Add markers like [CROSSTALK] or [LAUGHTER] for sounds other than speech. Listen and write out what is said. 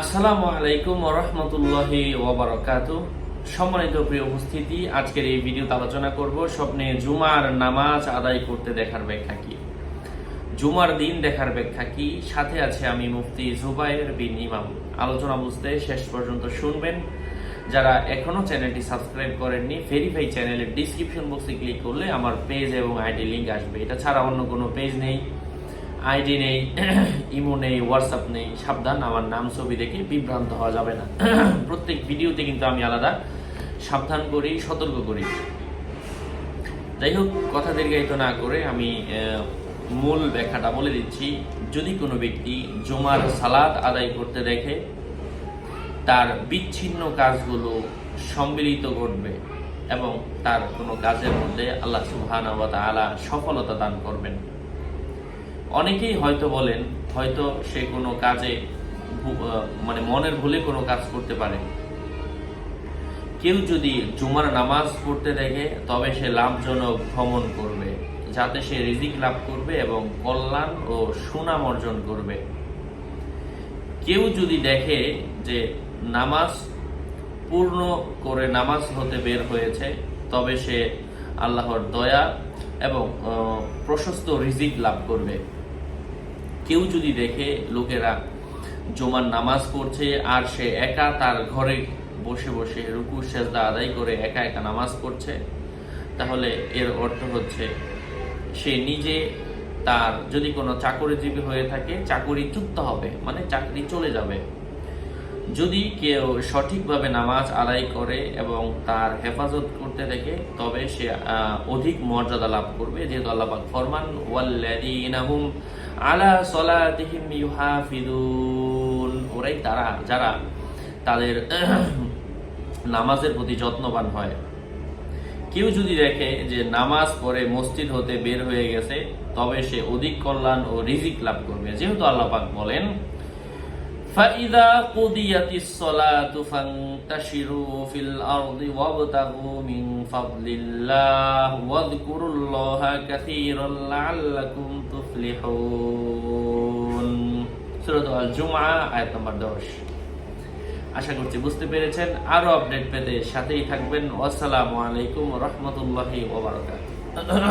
আসসালামু আলাইকুম রহমতুল্লাহি সম্মানিত প্রিয় উপস্থিতি, আজকের এই ভিডিওতে আলোচনা করব স্বপ্নে জুমার নামাজ আদায় করতে দেখার ব্যাখ্যা কি? জুমার দিন দেখার ব্যাখ্যা কি? সাথে আছে আমি মুফতি জুবাইর বিন ইমাম। আলোচনা বুঝতে শেষ পর্যন্ত শুনবেন। যারা এখনও চ্যানেলটি সাবস্ক্রাইব করেননি ভেরিফাই চ্যানেলের ডিসক্রিপশন বক্সে ক্লিক করলে আমার পেজ এবং আইডি লিঙ্ক আসবে। এটা ছাড়া অন্য কোনো পেজ নেই। আইডি নেই, [CLEARS THROAT] ইমো নেই, হোয়াটসঅ্যাপ নেই, সাবধান, আমার নাম, ছবি দেখে বিভ্রান্ত হওয়া যাবে না। [CLEARS THROAT] প্রত্যেক ভিডিওতে কিন্তু আমি আলাদা। সাবধান করি, সতর্ক করি। যাই হোক, কথা দীর্ঘায়িত না করে আমি মূল ব্যাখ্যাটা বলে দিচ্ছি। যদি কোনো ব্যক্তি জমার সালাদ আদায় করতে দেখে, তার বিচ্ছিন্ন কাজগুলো সম্মিলিত ঘটবে এবং তার কোনো কাজের মধ্যে আল্লাহ সুবহানাহু ওয়া তাআলা সফলতা দান করবেন। অনেকেই হয়তো বলেন, হয়তো সে কোনো কাজে মানে মনের ভুলে কোনো কাজ করতে পারে। কেউ যদি জুমার নামাজ পড়তে দেখে, তবে সে লাভজনক ভ্রমণ করবে, যাতে সে রিজিক লাভ করবে এবং কল্যাণ ও সুনাম অর্জন করবে। কেউ যদি দেখে যে নামাজ পূর্ণ করে নামাজ হতে বের হয়েছে, তবে সে আল্লাহর দয়া এবং প্রশস্ত রিজিক লাভ করবে। কেউ যদি দেখে লোকেরা জমার নামাজ পড়ছে আর সে একা তার ঘরে বসে বসে রুকু, সেজদা আদায় করে একা একা নামাজ পড়ছে, তাহলে এর অর্থ হচ্ছে সে নিজে তার যদি কোনো চাকরিজীবী হয়ে থাকে, চাকরি চুক্ত হবে মানে চাকরি চলে যাবে। যদি কেউ সঠিকভাবে নামাজ আদায় করে এবং তার হেফাজত করতে দেখে, তবে সে অধিক মর্যাদা লাভ করবে। যেহেতু আল্লাহ পাক ফরমান, ওয়াল্লাযীনা হুম আলা সলাতিহিম ইউহাফিদুন। ওরাই তারা, যারা তাদের [CLEARS THROAT] নামাজের প্রতি যত্নবান হয়। কেউ যদি দেখে যে নামাজ পড়ে মসজিদ হতে বের হয়ে গেছে, তবে সে অধিক কল্যাণ ও রিজিক লাভ করবে। যেহেতু আল্লাহ পাক বলেন فإذا قضيت الصلاة فانتشروا في الأرض وابتغوا من فضل الله واذكروا الله كثيرا لعلكم تفلحون সূরা আল জুমআ আয়াত নম্বর 10 আশা করছি বুঝতে পেরেছেন আরো আপডেট পেতে সাথেই থাকবেন আসসালামু আলাইকুম রহমতুল্লাহি ওয়া বারাকাতুহু